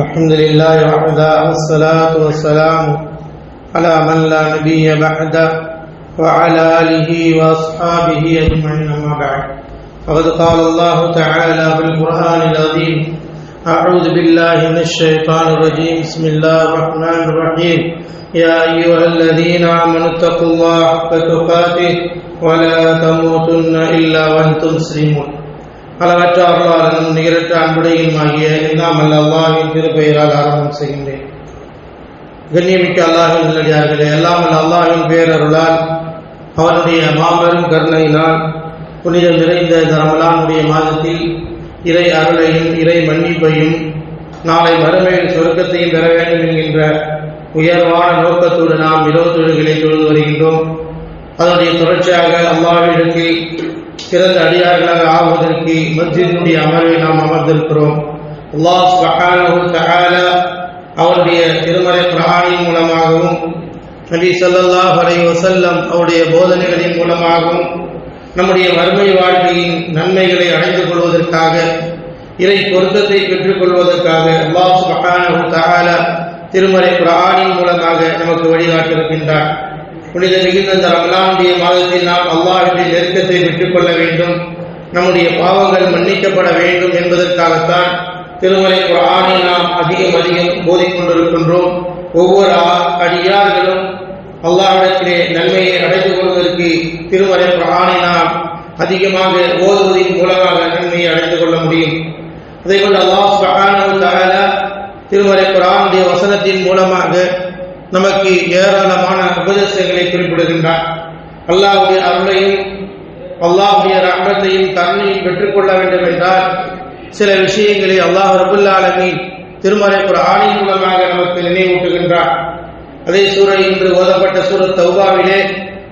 الحمد لله وحده والصلاة والسلام على من لا نبي بعده وعلى آله وأصحابه أجمعين أما بعد. فقد قال الله تعالى في القرآن العظيم أعوذ بالله من الشيطان الرجيم. بسم الله الرحمن الرحيم. يا أيها الذين آمنوا اتقوا الله حق تقاته ولا تموتن إلا وأنتم مسلمون. அளவற்ற அருளாளனும் நிகரற்ற அன்புடையும் ஆகிய எல்லாம் அல்ல அல்லாஹின் திருப்பெயரால் ஆரம்பம் செய்கின்றேன். கண்ணியமிக்க அல்லாஹின் நல்லடியார்களே எல்லாம் அல்ல அல்லாஹின் பேரருளால் அவனுடைய மாபெரும் கருணையினால் புனிதம் நிறைந்த இந்த ரமலானுடைய மாதத்தில் இறை அருளையும் இறை மன்னிப்பையும் நாளை மறுமையின் சுருக்கத்தையும் பெற வேண்டும் என்கின்ற உயர்வான நோக்கத்தோடு நாம் இரவு தொழுகளை தொழுது வருகின்றோம். அதனுடைய தொடர்ச்சியாக அல்லாவிற்கு சிறந்த அடியார்களாக ஆவதற்கு மஸ்ஜிதினுடைய அமர்வை நாம் அமர்ந்திருக்கிறோம். அல்லாஹ் சுப்ஹானஹு தஆலா அவருடைய திருமறை குர்ஆனின் மூலமாகவும் நபி ஸல்லல்லாஹு அலைஹி வஸல்லம் அவருடைய போதனைகளின் மூலமாகவும் நம்முடைய வறுமை வாழ்க்கையின் நன்மைகளை அடைந்து கொள்வதற்காக இறை பொருத்தத்தை பெற்றுக்கொள்வதற்காக அல்லாஹ் சுப்ஹானஹு தஆலா திருமறை குர்ஆனின் மூலமாக நமக்கு வழிகாட்டியிருக்கின்றார். புனித மிகுந்த இந்த ரமலானுடைய மாதத்தில் நாம் அல்லாஹின் நெருக்கத்தை பெற்றுக்கொள்ள வேண்டும். நம்முடைய பாவங்கள் மன்னிக்கப்பட வேண்டும் என்பதற்காகத்தான் திருமலை குரானை நாம் அதிகம் அதிகம் போதிக்கொண்டிருக்கின்றோம். ஒவ்வொரு அடியார்களும் அல்லாஹிடத்திலே நன்மையை அடைந்து கொள்வதற்கு திருமலை குரானை நாம் அதிகமாக ஓதுவதன் மூலமாக நன்மையை அடைந்து கொள்ள முடியும். அதே போன்று அல்லாஹ் திருமலை குரானுடைய வசனத்தின் மூலமாக நமக்கு ஏராளமான உபதேசங்களை குறிப்பிடுகின்றார் அல்லாஹ்வுடைய அருளையும் அல்லாஹ்வுடைய ரஹ்மத்தையும் கருணையும் பெற்றுக்கொள்ள வேண்டும் என்றால் சில விஷயங்களை அல்லாஹ் ரபுல் ஆலமீன் திருமறை குர்ஆனின் மூலமாக நமக்கு நினைவூட்டுகின்றார் அதே சூரை இன்று ஓதப்பட்ட சூரத் தௌபாவிலே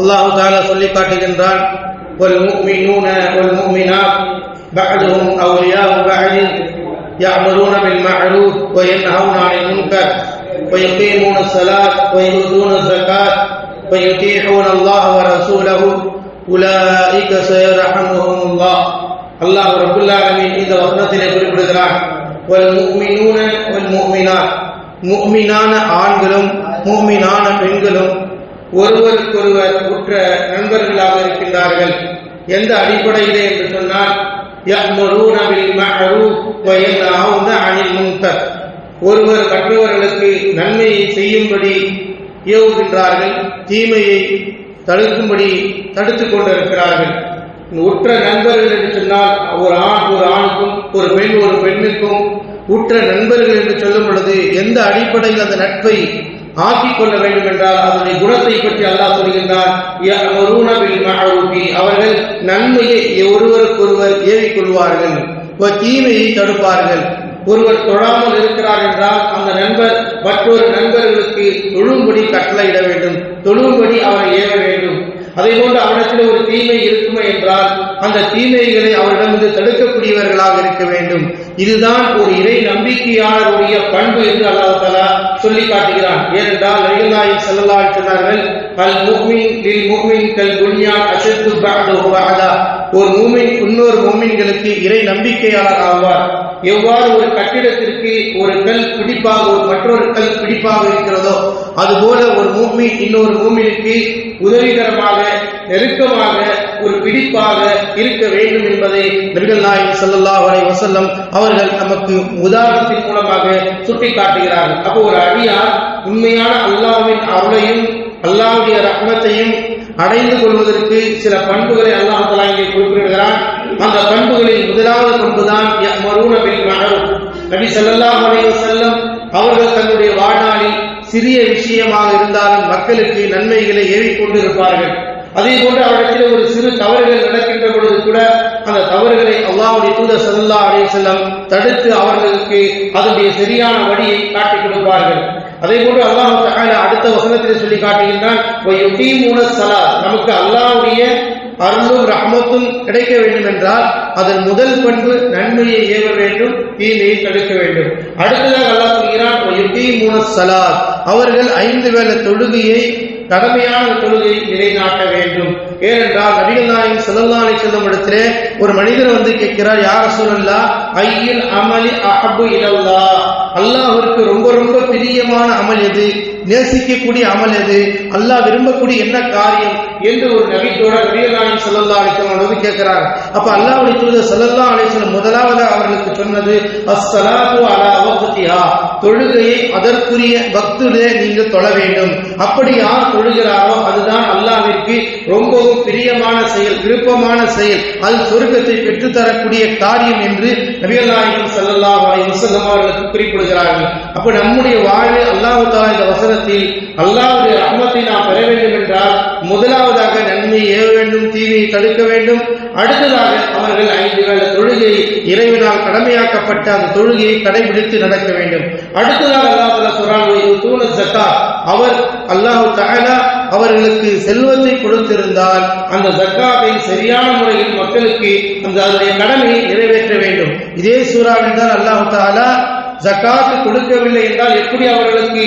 அல்லாஹ் தாலா சொல்லி காட்டுகின்றான் والمؤمنون والمؤمنات بعضهم أولياء بعض يأمرون بالمعروف وينهون عن المنكر ويقيمون الصلاة ويؤتون الزكاة ويطيعون الله ورسوله أولئك سيرحمهم الله الله رب العالمين இந்த வசனத்திலே குறிப்பிடுகிறார் والمؤمنون والمؤمنات முஃமினான ஆண்களும் முஃமினான பெண்களும் ஒருவருக்கொருவர் உற்ற நண்பர்களாக இருக்கின்றார்கள் எந்த அடிப்படையிலே என்று சொன்னால் يأمرون بالمعروف وينهون عن المنكر ஒருவர் மற்றவர்களுக்கு நன்மையை செய்யும்படி ஏவுகின்றார்கள் தீமையை தடுக்கும்படி தடுத்து கொண்டிருக்கிறார்கள். உற்ற நண்பர்கள் என்று சொன்னால் ஒரு ஆண் ஒரு ஆணுக்கும் ஒரு பெண் ஒரு பெண்ணுக்கும் உற்ற நண்பர்கள் என்று சொல்லும் பொழுது எந்த அடிப்படையில் அந்த நட்பை ஆக்கிக் கொள்ள வேண்டும் என்றால் அதனுடைய குணத்தை பற்றி அல்லாஹ் சொல்கின்றார் அவர்கள் நன்மையை ஒருவருக்கொருவர் ஏவிக்கொள்வார்கள் தீமையை தடுப்பார்கள். ஒருவர் தொழாமல் இருக்கிறார் என்றால் அந்த நண்பர் மற்றொரு நண்பர்களுக்கு தொழும்படி கட்டளையிட வேண்டும். தொழும்படி அவரை ஏவ வேண்டும். அதே போன்று அவரிடத்தில் ஒரு தீமை இருக்குமே என்றால் அந்த தீமைகளை அவரிடமிருந்து தடுக்கக்கூடியவர்களாக இருக்க வேண்டும். இதுதான் ஒரு இறை நம்பிக்கையாளருடைய பண்பு என்று அல்லாஹ் தலா சொல்லி காட்டுகிறான். ஏனென்றால் நபிகள்நாயகம் ஸல்லல்லாஹு சொன்னார்கள் அல் முஹ்மின் லில் கல் புன்யான் அசத்து ஒரு மூமின் இன்னொரு மூமின்களுக்கு இறை நம்பிக்கையாளர் ஆவார். எவ்வாறு ஒரு கட்டிடத்திற்கு ஒரு கல் பிடிப்பாக ஒரு மற்றொரு கல் பிடிப்பாக இருக்கிறதோ அதுபோல ஒரு மூமி இன்னொரு மூமினுக்கு உதவிகரமாக நெருக்கமாக ஒரு பிடிப்பாக இருக்க வேண்டும் என்பதை நபிகள் நாயகம் சல்லா வரை வசல்லம் அவர்கள் நமக்கு உதாரணத்தின் மூலமாக சுட்டி காட்டுகிறார்கள் அப்போ ஒரு அடியார் உண்மையான அல்லாவின் அருளையும் அல்லாவுடைய ரத்னத்தையும் அடைந்து கொள்வதற்கு சில பண்புகளை அல்லாஹ் தஆலா இங்கே குறிப்பிடுகிறான். அந்த பண்புகளில் முதலாவது பண்புதான் தான் பில் மஅரூஃப். நபி செல்லல்லா அலைஹி செல்லும் அவர்கள் தன்னுடைய வாழ்நாளில் சிறிய விஷயமாக இருந்தாலும் மக்களுக்கு நன்மைகளை ஏறிக்கொண்டு இருப்பார்கள் அதே போன்று அவரிடத்தில் ஒரு சிறு தவறுகள் நடக்கின்ற பொழுது கூட அந்த தவறுகளை அல்லாவுடைய தூதர் செல்லா அடைய செல்லம் தடுத்து அவர்களுக்கு அதனுடைய சரியான வழியை காட்டிக் கொடுப்பார்கள். அதே போன்று அல்லாஹ் தஆலா அடுத்த வசனத்திலே சொல்லி காட்டுகின்றான் நமக்கு அல்லாஹ்வுடைய அருளும் ரஹமத்தும் கிடைக்க வேண்டும் என்றால் அதன் முதல் பண்பு நன்மையை ஏவ வேண்டும் தீமையை தடுக்க வேண்டும். அடுத்ததாக அல்லாஹ் சொல்கிறான் "வயுகீமூன அவர்கள் ஐந்து வேளை தொழுகையை கடமையான தொழுகையை நிலைநாட்ட வேண்டும். ஏனென்றால் நபிகள் நாயகம் ஸல்லல்லாஹு அலைஹி வஸல்லம் இடத்திலே ஒரு மனிதர் வந்து கேட்கிறார் யார் சூழல்லா ஐயில் அமலி அஹபு இலல்லா அல்லாஹிற்கு ரொம்ப ரொம்ப பிரியமான அமல் எது? நேசிக்கக்கூடிய அமல் எது? அல்லாஹ் விரும்பக்கூடிய என்ன காரியம் என்று ஒரு நபித்தோட நபிகள் நாயகம் ஸல்லல்லாஹு அலைஹி வந்து அப்ப அல்லாஹுடைய தூதர் செல்லல்லா அலைஹி வஸல்லம் முதலாவது அவர்களுக்கு சொன்னது அஸ்ஸலாத்து அலா வக்திஹா தொழுகையை அதற்குரிய பக்திலே நீங்கள் தொழ வேண்டும். அப்படி யார் தொழுகிறாரோ அதுதான் அல்லாவிற்கு ரொம்பவும் பிரியமான செயல் விருப்பமான செயல் அது சொர்க்கத்தை பெற்றுத்தரக்கூடிய காரியம் என்று நபிகள் நாயகம் ஸல்லல்லாஹு அவர்களுக்கு குறிப்பிடுகிறார்கள். அப்ப நம்முடைய வாழ்வு அல்லாஹு தாலா இந்த வசனத்தில் அல்லாவுடைய ரஹ்மத்தை நாம் பெற வேண்டும் என்றால் முதலாவதாக நன்மையை ஏவ வேண்டும் தீமையை தடுக்க வேண்டும். அடுத்ததாக அவர்கள் ஐந்து வேள தொழுகையை இறைவனால் கடமையாக்கப்பட்ட அந்த தொழுகையை கடைபிடித்து நடக்க வேண்டும். அடுத்ததாக அல்லாஹ் சொல்றாங்க தூண ஜக்காத் அவர் அல்லாஹு தகலா அவர்களுக்கு செல்வத்தை கொடுத்திருந்தால் அந்த ஜக்காவை சரியான முறையில் மக்களுக்கு அந்த அதனுடைய கடமையை நிறைவேற்ற வேண்டும். இதே சூறாவில் தான் அல்லாஹ் தாலா ஜக்காத்து கொடுக்கவில்லை என்றால் எப்படி அவர்களுக்கு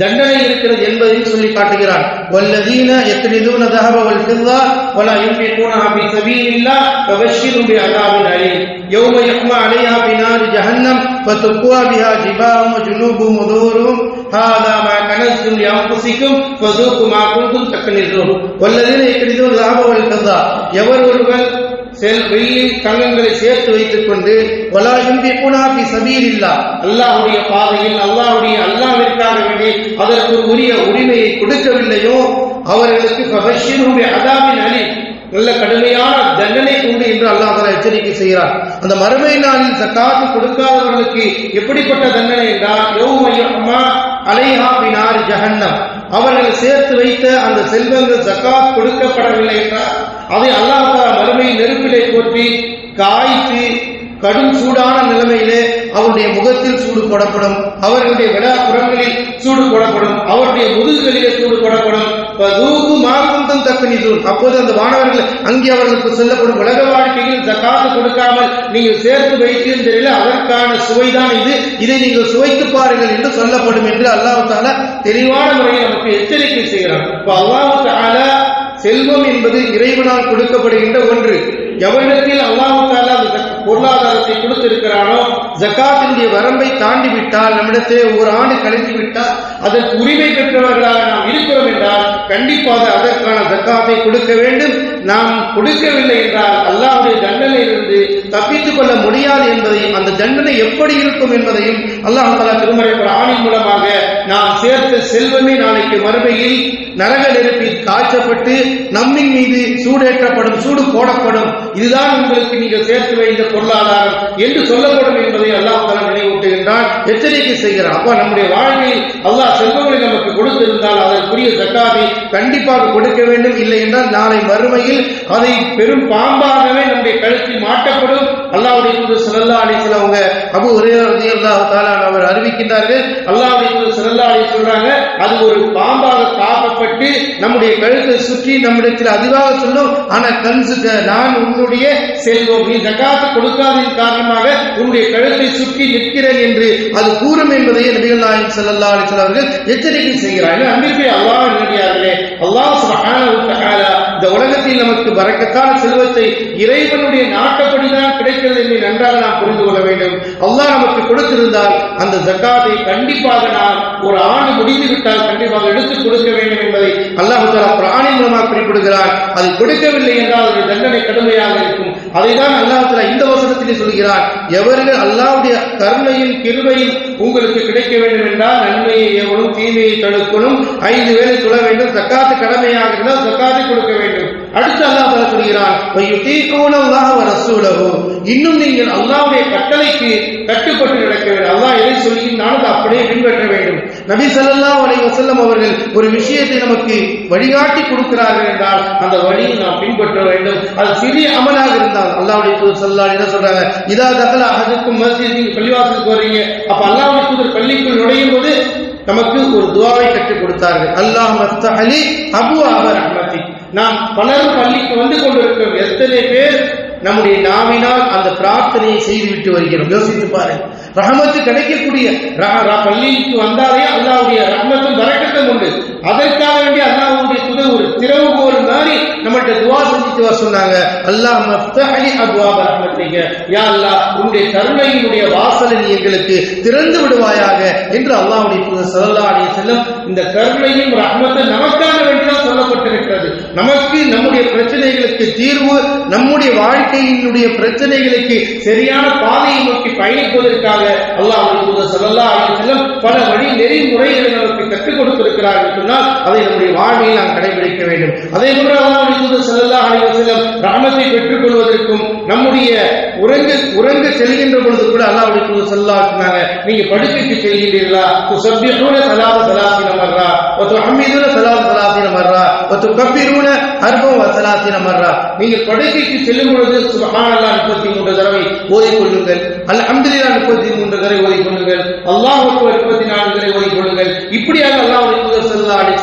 தண்டனை இருக்கிறது என்பதையும் சொல்லி காட்டுகிறான் வல்லதீன எத்தனிதூன தஹப வல் ஃபில்லா வலா யுன்ஃபிகூன ஃபி சபீலில்லா ஃபபஷ்ஷிரும் பிஅஸாபின் அலீம். யௌம யஹ்மா அலைஹா பினார் ஜஹன்னம் பிஹா ஜிபாஹும் வஜுனூபுஹும் வதுஹுருஹும் ஹாதா மா கனஸ்தும் லிஅன்ஃபுசிக்கும் ஃபஸூகு மா குன்தும் தக்னிசூன் வல்லதீன எத்தனிதூன தஹப வல் ஃபில்லா எவர் ஒருவன் செல் வெள்ளி தங்கங்களை சேர்த்து வைத்துக் கொண்டு வலா யும்பிகுனாபி சபீலில்லா. அல்லாஹ்வுடைய பாதையில் அல்லாஹ்வுடைய அல்லாவிற்காக வேண்டி அதற்கு உரிய உரிமையை கொடுக்கவில்லையோ அவர்களுக்கு ஃபபஷிருஹும் அதாவின் அணி நல்ல கடுமையான தண்டனை உண்டு என்று அல்லாஹ் எச்சரிக்கை செய்கிறார் அந்த மறுமை நாளில் ஜகாத் கொடுக்காதவர்களுக்கு எப்படிப்பட்ட தண்டனை என்றால் யௌம யஹ்மா அலைஹா பினார் ஜஹன்னம். அவர்கள் சேர்த்து வைத்த அந்த செல்வங்கள் சக்காத் கொடுக்கப்படவில்லை என்றால் அதை அல்லாஹ் தஆலா நெருப்பிலே போற்றி காய்த்து கடும் சூடான நிலைமையிலே அவருடைய முகத்தில் சூடு போடப்படும் அவர்களுடைய விழாப்புறங்களில் சூடு போடப்படும் அவருடைய முதுகுகளிலே சூடு போடப்படும். தூக்கு மாகுந்தம் தக்கனிதூன் அப்போது அந்த மாணவர்கள் அங்கே அவர்களுக்கு சொல்லப்படும் உலக வாழ்க்கையில் ஜக்காத்து கொடுக்காமல் நீங்கள் சேர்த்து வைத்திருந்தீர்கள் அதற்கான சுவைதான் இது. இதை நீங்கள் சுவைத்து பாருங்கள் என்று சொல்லப்படும் என்று அல்லாஹ் தாலா தெளிவான முறையில் நமக்கு எச்சரிக்கை செய்கிறார் இப்போ அல்லாஹ் தாலா செல்வம் என்பது இறைவனால் கொடுக்கப்படுகின்ற ஒன்று. எவரிடத்தில் அல்லாஹு அந்த பொருளாதாரத்தை கொடுத்திருக்கிறானோ ஜக்காத்தினுடைய வரம்பை தாண்டி விட்டால் நம்மிடத்தே ஒரு ஆண்டு கழித்து விட்டால் அதற்கு உரிமை பெற்றவர்களாக நாம் இருக்கிறோம் என்றால் கண்டிப்பாக அதற்கான ஜக்காத்தை கொடுக்க வேண்டும். நாம் கொடுக்கவில்லை என்றால் அல்லாவுடைய தண்டனையிலிருந்து தப்பித்துக் கொள்ள முடியாது என்பதையும் அந்த தண்டனை எப்படி இருக்கும் என்பதையும் அல்லாஹ் தலா திருமறை ஆணின் மூலமாக நாம் சேர்த்த செல்வமே நாளைக்கு மறுமையில் நரக நெருப்பில் காய்ச்சப்பட்டு நம்மின் மீது சூடேற்றப்படும் சூடு போடப்படும். இதுதான் உங்களுக்கு நீங்கள் சேர்த்து வைத்த பொருளாதாரம் என்று சொல்லப்படும் என்பதை அல்லாஹ் தலா நினைவூட்டுகின்றான். எச்சரிக்கை செய்கிறான். அப்பா நம்முடைய வாழ்க்கையில் அல்லாஹ் செல்வங்களை நமக்கு கொடுத்திருந்தால் அதற்குரிய சக்காவை கண்டிப்பாக கொடுக்க வேண்டும். இல்லை என்றால் நாளை மறுமையில் அதை பெரும் பாம்பாகவே நம்முடைய கழுத்தில் மாட்டப்படும். அல்லாவுடைய தூதர் ஸல்லல்லாஹு அலைஹி அவங்க அபு ஹுரைரா ரலியல்லாஹு அவர் அறிவிக்கின்றார்கள். அல்லாவுடைய தூதர் ஸல்லல்லாஹு அலைஹி சொல்றாங்க அது ஒரு பாம்பாக தாக்கப்பட்டு நம்முடைய கழுத்தை சுற்றி நம்மிடத்தில் அதிவாக சொல்லும் ஆனா கன்சுக நான் உன்னுடைய செல்வம் நீ ஜகாத்து கொடுக்காததின் காரணமாக உன்னுடைய கழுத்தை சுற்றி நிற்கிறேன் என்று அது கூறும் என்பதை நபிகள் நாயகம் செல்லல்லா அலைஹி அவர்கள் எச்சரிக்கை செய்கிறார்கள். அன்பிற்கு அல்லாஹ் நடிகார்களே அல்லாஹ் சுப்ஹானஹு இந்த உலகத்தில் நமக்கு வரக்கத்தான செல்வத்தை இறைவனுடைய நாட்டப்படிதான் கிடைக்கிறது என்று நன்றாக நாம் புரிந்து கொள்ள வேண்டும். அல்லாஹ் நமக்கு கொடுத்திருந்தால் அந்த ஜக்காத்தை கண்டிப்பாக நாம் ஒரு ஆண்டு முடிந்து விட்டால் கண்டிப்பாக எடுத்து கொடுக்க வேண்டும் என்பதை அல்லாஹு தாலா குர்ஆனின் மூலமாக குறிப்பிடுகிறார் அது கொடுக்கவில்லை என்றால் அதனுடைய தண்டனை கடுமையாக இருக்கும். அதைதான் அல்லாஹ் இந்த வசனத்திலே சொல்கிறார் எவர்கள் அல்லாவுடைய கருணையும் கிருமையும் உங்களுக்கு கிடைக்க வேண்டும் என்றால் நன்மையை ஏவணும் தீமையை தடுக்கணும். ஐந்து வேலை சொல்ல வேண்டும். ஜக்காத்து கடமையாக இருந்தால் ஜக்காத்தை கொடுக்க வேண்டும். அடுத்து அல்லாஹ் தஆலா சொல்கிறான் இன்னும் நீங்கள் அல்லாவுடைய கட்டளைக்கு கட்டுப்பட்டு நடக்க வேண்டும். அல்லாஹ் எதை சொல்லுகின்றாலும் அதை அப்படியே பின்பற்ற வேண்டும். நபி சல்லா அலை வசல்லம் அவர்கள் ஒரு விஷயத்தை நமக்கு வழிகாட்டி கொடுக்கிறார்கள் என்றால் அந்த வழியை நாம் பின்பற்ற வேண்டும். அது சிறிய அமலாக இருந்தால் அல்லாவுடைய தூதர் சல்லா என்ன சொல்றாங்க இதா தகல அகதுக்கும் மஸ்ஜித் நீங்க பள்ளிவாசலுக்கு வர்றீங்க அப்ப அல்லாவுடைய தூதர் பள்ளிக்குள் நுழையும் போது நமக்கு ஒரு துவாவை கற்றுக் கொடுத்தார்கள். அல்லாஹ் மஸ்தஹலி அபு அவர் ரஹ்மதி நாம் பலர் பள்ளிக்கு வந்து கொண்டிருக்கிறோம். எத்தனை பேர் நம்முடைய நாவினால் அந்த பிரார்த்தனையை செய்துவிட்டு வருகிறோம். யோசித்து பாருங்க ரஹமத்து கிடைக்கக்கூடிய பள்ளிக்கு வந்தாலே அல்லாவுடைய ரஹமத்தும் வரக்கட்டும் உண்டு. அதற்காக வேண்டிய அல்லாஹ்வுடைய துவா வர சொன்னாங்க அல்லாஹ் மஃப்தஹலி அத்வாப ரஹ்மத்திக. யா அல்லாஹ் உன்னுடைய கருணையினுடைய வாசலை நீ எங்களுக்கு திறந்து விடுவாயாக என்று அல்லாஹ்வுடைய தூதர் ஸல்லல்லாஹு அலைஹி வஸல்லம் இந்த கருணையும் ரஹ்மத்தும் நமக்காக வேண்டிதான் சொல்லப்பட்டிருக்கிறது. நமக்கு நம்முடைய பிரச்சனைகளுக்கு தீர்வு நம்முடைய வாழ்க்கையினுடைய பிரச்சனைகளுக்கு சரியான பாதையை நோக்கி பயணிப்பதற்காக அல்லாஹ்வுடைய தூதர் ஸல்லல்லாஹு அலைஹி வஸல்லம் பல வழி நெறிமுறைகளை நமக்கு கற்றுக் கொடுத்திருக்கிறார்கள் சொன்னால் அதை நம்முடைய வாழ்வில் நாம் கடைபிடிக்க வேண்டும். அதே போன்ற அல்லாஹ்வுடைய தூதர் ஸல்லல்லாஹு அலைஹி வஸல்லம் பெற்றுக் கொள்வதற்கும் நம்முடைய உறங்க உறங்க செல்கின்ற பொழுது கூட அல்லாஹ் தூதர் ஸல்லல்லாஹு அலைஹி சொன்னாங்க, நீங்க படுக்கைக்கு செல்கிறீர்களா துஸப்பிஹூன சலாத ஸலாத்தின மர்ரா வ துஹம்மிதுன சலாத ஸலாத்தின மர்ரா வ கப்பீரூன அர்பா வ ஸலாத்தின மர்ரா. நீங்கள் படுக்கைக்கு செல்லும் பொழுது சுபஹானல்லா முப்பத்தி மூன்று தடவை ஓதிக் கொள்ளுங்கள் அல்ல அம்துலிலா முப்பத்தி மூன்று தடவை ஓதிக் கொள்ளுங்கள் அல்லாஹ் முப்பத்தி நான்கு தடவை ஓதிக் கொள்ளுங்கள் இப்படியாக அல்லாஹ்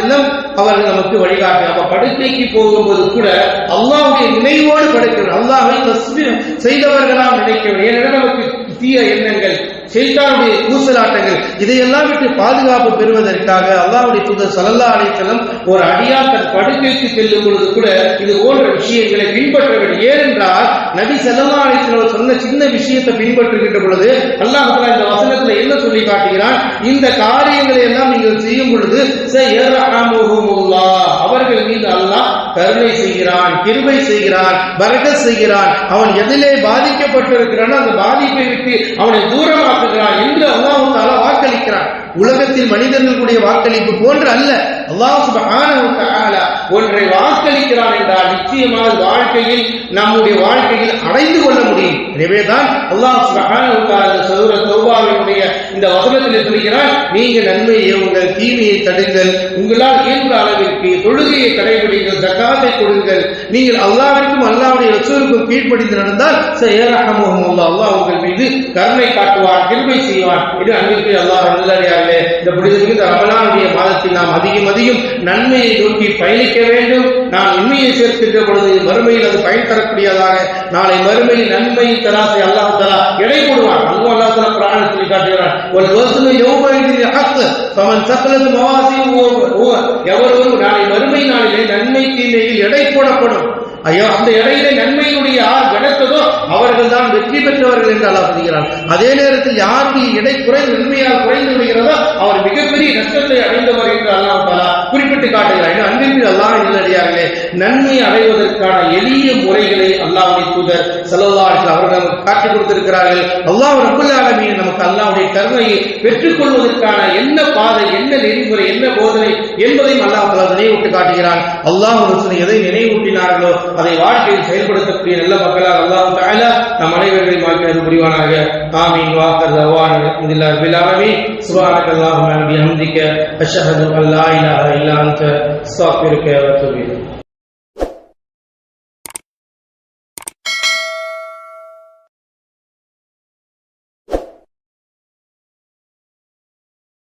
செல்லம் அவர்கள் நமக்கு வழிகாட்டு. அப்ப படுக்கைக்கு போகும்போது கூட அல்லாவுடைய நினைவோடு படுக்கிறோம் அல்லாஹ்வை தஸ்பீர் செய்தவர்களாம் நினைக்கிறோம் ஏனென்றால் நமக்கு தீய எண்ணங்கள் ஷைத்தானுடைய கூசலாட்டங்கள் இதையெல்லாம் விட்டு பாதுகாப்பு பெறுவதற்காக அல்லாவுடைய தூதர் சலல்லா அலைத்தளம் ஒரு அடியார் தன் படுக்கைக்கு செல்லும் பொழுது கூட இது போன்ற விஷயங்களை பின்பற்ற வேண்டும் ஏனென்றால் நபி ஸல்லல்லாஹு அலைஹி சொன்ன சின்ன விஷயத்தை பின்பற்றுகின்ற பொழுது அல்லாஹ் இந்த வசனத்துல என்ன சொல்லி காட்டுகிறான்? இந்த காரியங்களை எல்லாம் நீங்கள் செய்யும் பொழுது அவர்கள் மீது அல்லாஹ் கருணை செய்கிறான் கிருபை செய்கிறான் பரக செய்கிறான். அவன் எதிலே பாதிக்கப்பட்டிருக்கிறானோ அந்த பாதிப்பை விட்டு அவனை தூரமாக்குகிறான் என்று அல்லாஹ் தாலா வாக்களிக்கிறான். உலகத்தில் மனிதர்களுடைய வாக்களிப்பு போன்று அல்ல. அல்லாஹ் சுபஹானஹு தஆலா ஒன்றை வாக்களிக்கிறான் என்றால் நிச்சயமாக வாழ்க்கையில் நம்முடைய வாழ்க்கையில் அடைந்து கொள்ள முடியும். எனவேதான் அல்லாஹ் சுப்ஹானஹு இந்த தௌபாவினுடைய இந்த வசனத்தில் சொல்கிறார் நீங்க நன்மையை உங்கள் தீமையை தடுங்கள். உங்களால் இயன்ற அளவிற்கு தொழுகையை கடைபிடிங்கள் ஜக்காத்தை கொடுங்கள். நீங்கள் அல்லாவிற்கும் அல்லாவுடைய ரசூலுக்கும் கீழ்ப்படிந்து நடந்தால் சயரஹமுஹுல்லாஹ் அல்லாஹ் உங்கள் மீது கருணை காட்டுவார் கிருமை செய்வான். இது அன்பிற்கு அல்லாஹ் நல்லே இந்த புனிதமிகு இந்த ரமலானுடைய மாதத்தில் நாம் அதிகம் அதிகம் நன்மையை நோக்கி பயணிக்க வேண்டும். நான் உண்மையை சேர்க்கின்ற பொழுது மறுமையில் அது பயன் தரக்கூடியதாக நாளை மறுமையில் நன்மை தராசை அல்லாஹ் தலா எடை போடுவான். அதுவும் அல்லாஹ் தலா பிராணம் சொல்லி காட்டுகிறான் ஒரு வருஷம் யௌமைதில் ஹக்கு ஃபமன் சக்கலத்து மவாசி எவர் நாளை மறுமை நாளிலே நன்மை தீமையில் எடை போடப்படும். ஐயோ அந்த இடையிலே நன்மையினுடைய யார் கிடைத்ததோ தான் வெற்றி பெற்றவர்கள் என்று அல்லாஹ் சொல்கிறான். அதே நேரத்தில் யாருடைய எடை குறை நன்மையால் குறைந்து விடுகிறதோ அவர் மிகப்பெரிய நஷ்டத்தை அடைந்தவர் என்று அல்லாஹ் தாலா குறிப்பிட்டு காட்டுகிறார் அன்பின் அன்பிற்கு அல்லாஹ் இல்லடியார்களே நன்மை அடைவதற்கான எளிய முறைகளை அல்லாஹுடைய தூதர் ஸல்லல்லாஹு அவர்கள் நமக்கு காட்டிக் கொடுத்திருக்கிறார்கள். அல்லாஹ் ரப்பல் ஆலமீன் நமக்கு அல்லாஹுடைய கருணையை பெற்றுக்கொள்வதற்கான என்ன பாதை என்ன நெறிமுறை என்ன போதனை என்பதையும் அல்லாஹ் தஆலா நினைவூட்டி காட்டுகிறான். அல்லாஹ் எதை நினைவூட்டினார்களோ அதை வாழ்க்கையில் செயல்படுத்தக்கூடிய நல்ல மக்களாக அல்லாஹ் நம் அனைவர்களையும் வாழ்க்கை புரிவானாக. ஆமீன். வாக்கர் தவான். இதில் ரப்பில் ஆலமீன். சுப்ஹானக அல்லாஹும்ம அஷஹது அல்லா அன் லா இலாஹா இல்லா